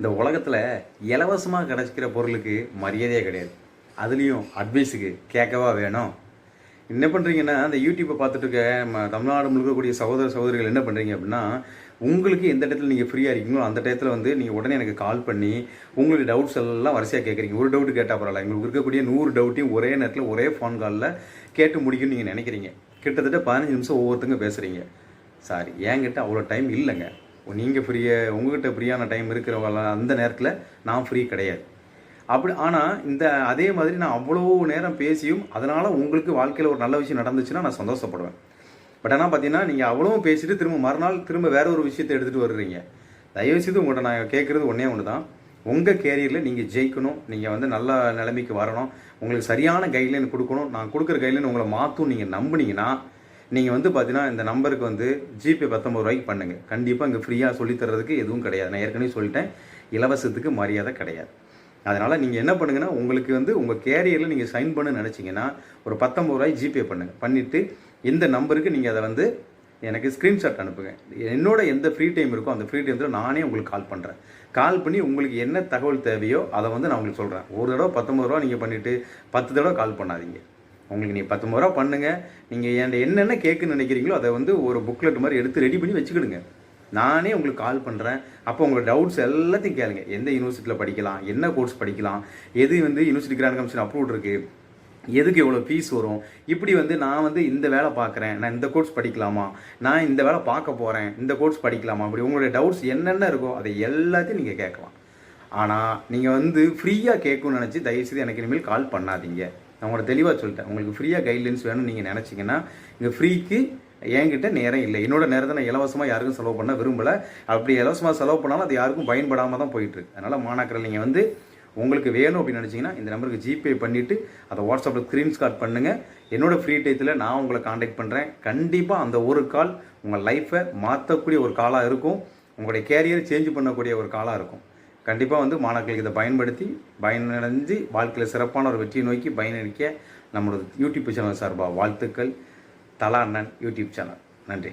இந்த உலகத்தில் இலவசமாக கிடைக்கிற பொருளுக்கு மரியாதையே கிடையாது. அதுலேயும் அட்வைஸுக்கு கேட்கவா வேணும். என்ன பண்ணுறீங்கன்னா அந்த யூடியூப்பை பார்த்துட்டு இருக்க நம்ம தமிழ்நாடு முழுக்கக்கூடிய சகோதர சகோதரிகள் என்ன பண்ணுறீங்க அப்படின்னா உங்களுக்கு எந்த இடத்துல நீங்கள் ஃப்ரீயாக இருக்கீங்களோ அந்த டயத்தில் வந்து நீங்கள் உடனே எனக்கு கால் பண்ணி உங்களுடைய டவுட்ஸ் எல்லாம் வரிசையாக கேட்குறீங்க. ஒரு டவுட் கேட்டால் பரவாயில்ல. உங்களுக்கு இருக்கக்கூடிய நூறு டவுட்டையும் ஒரே நேரத்தில் ஒரே ஃபோன் காலில் கேட்டு முடிக்கும்னு நீங்கள் நினைக்கிறீங்க. கிட்டத்தட்ட பதினஞ்சு நிமிஷம் ஒவ்வொருத்தங்க பேசுகிறீங்க சாரி என்கிட்ட அவ்வளோ டைம் இல்லைங்க. நீங்கள் ஃப்ரீயாக உங்ககிட்ட ஃப்ரீயான டைம் இருக்கிறவங்க அந்த நேரத்தில் நான் ஃப்ரீ கிடையாது. அப்படி ஆனால் இந்த அதே மாதிரி நான் அவ்வளோ நேரம் பேசியும் அதனால் உங்களுக்கு வாழ்க்கையில் ஒரு நல்ல விஷயம் நடந்துச்சுன்னா நான் சந்தோஷப்படுவேன். பட் ஆனால் பார்த்தீங்கன்னா நீங்கள் அவ்வளவும் பேசிட்டு திரும்ப மறுநாள் திரும்ப வேற ஒரு விஷயத்தை எடுத்துகிட்டு வர்றீங்க. தயவு செய்து உங்கள்கிட்ட நான் கேட்குறது ஒன்றே ஒன்று தான் உங்கள் கேரியரில் நீங்கள் ஜெயிக்கணும். நீங்கள் வந்து நல்ல நிலைமைக்கு வரணும். உங்களுக்கு சரியான கைட்லைன் கொடுக்கணும். நான் கொடுக்குற கைட்லைன் உங்களை மாற்றும் நீங்கள் நம்புனீங்கன்னா நீங்கள் வந்து பார்த்தீங்கன்னா இந்த நம்பருக்கு வந்து ஜிபே பத்தொம்பது ரூபாய்க்கு பண்ணுங்கள் கண்டிப்பாக இங்கே ஃப்ரீயாக சொல்லித்தரதுக்கு எதுவும் கிடையாது. நான் ஏற்கனவே சொல்லிட்டேன். இலவசத்துக்கு மரியாதை கிடையாது. அதனால் நீங்கள் என்ன பண்ணுங்கன்னா உங்களுக்கு வந்து உங்கள் கேரியரில் நீங்கள் சைன் பண்ண நினச்சிங்கன்னா ஒரு பத்தொம்பது ரூபாய் ஜிபே பண்ணுங்கள் பண்ணிவிட்டு இந்த நம்பருக்கு நீங்கள் அதை வந்து எனக்கு ஸ்க்ரீன்ஷாட் அனுப்புங்க. என்னோட எந்த ஃப்ரீ டைம் இருக்கோ அந்த ஃப்ரீ டைமில் நானே உங்களுக்கு கால் பண்ணுறேன் கால் பண்ணி உங்களுக்கு என்ன தகவல் தேவையோ அதை வந்து நான் உங்களுக்கு சொல்கிறேன் ஒரு தடவை பத்தொம்பது ரூபா நீங்கள் பண்ணிவிட்டு பத்து தடவை கால் பண்ணாதீங்க. உங்களுக்கு நீங்கள் பத்தொம்பது ரூபா பண்ணுங்கள் நீங்கள் என் என்னென்ன கேட்குன்னு நினைக்கிறீங்களோ அதை வந்து ஒரு புக்லெட் மாதிரி எடுத்து ரெடி பண்ணி வச்சுக்கிடுங்க. நானே உங்களுக்கு கால் பண்ணுறேன் அப்போ உங்களோட டவுட்ஸ் எல்லாத்தையும் கேளுங்க. எந்த யூனிவர்சிட்டியில் படிக்கலாம் என்ன கோர்ஸ் படிக்கலாம் எது வந்து யூனிவர்சிட்டி கிராண்ட் கமிஷன் அப்ரூவ் இருக்குது எதுக்கு எவ்வளோ ஃபீஸ் வரும் இப்படி வந்து நான் வந்து இந்த வேலை பார்க்குறேன். நான் இந்த கோர்ஸ் படிக்கலாமா? நான் இந்த வேலை பார்க்க போகிறேன் இந்த கோர்ஸ் படிக்கலாமா? அப்படி உங்களுடைய டவுட்ஸ் என்னென்ன இருக்கோ அதை எல்லாத்தையும் நீங்கள் கேட்கலாம். ஆனால் நீங்கள் வந்து ஃப்ரீயாக கேட்கணும்னு நினச்சி தயவுசெய்து எனக்கு இனிமேல் கால் பண்ணாதீங்க. நான் உங்களை தெளிவாக சொல்லிட்டேன். உங்களுக்கு ஃப்ரீயாக கைட்லைன்ஸ் வேணும்னு நீங்கள் நினச்சிங்கன்னா இங்கே ஃப்ரீக்கு என்கிட்ட நேரம் இல்லை. என்னோட நேரத்தை நான் இலவசமாக யாருக்கும் செலவு பண்ண விரும்பலை. அப்படி இலவசமாக செலவு பண்ணாலும் அது யாருக்கும் பயன்படாமல் தான் போயிட்டுருக்கு அதனால் மாணாக்கரில் நீங்கள் வந்து உங்களுக்கு வேணும் அப்படின்னு நினச்சிங்கன்னா இந்த நம்பருக்கு ஜிபே பண்ணிவிட்டு அதை வாட்ஸ்அப்பில் ஸ்க்ரீன்ஷாட் பண்ணுங்கள் என்னோடய ஃப்ரீ டயத்தில் நான் உங்களை காண்டாக்ட் பண்ணுறேன் கண்டிப்பாக அந்த ஒரு கால் உங்கள் லைஃப்பை மாற்றக்கூடிய ஒரு காலாக இருக்கும். உங்களுடைய கேரியர் சேஞ்ச் பண்ணக்கூடிய ஒரு காலாக இருக்கும். கண்டிப்பாக வந்து மாணவர்களுக்கு இதை பயன்படுத்தி பயனடைஞ்சு வாழ்க்கையில் சிறப்பான ஒரு வெற்றியை நோக்கி பயனளிக்க நம்மளோட யூடியூப் சேனல் சார்பாக வாழ்த்துக்கள். தலா அண்ணன் யூடியூப் சேனல் நன்றி.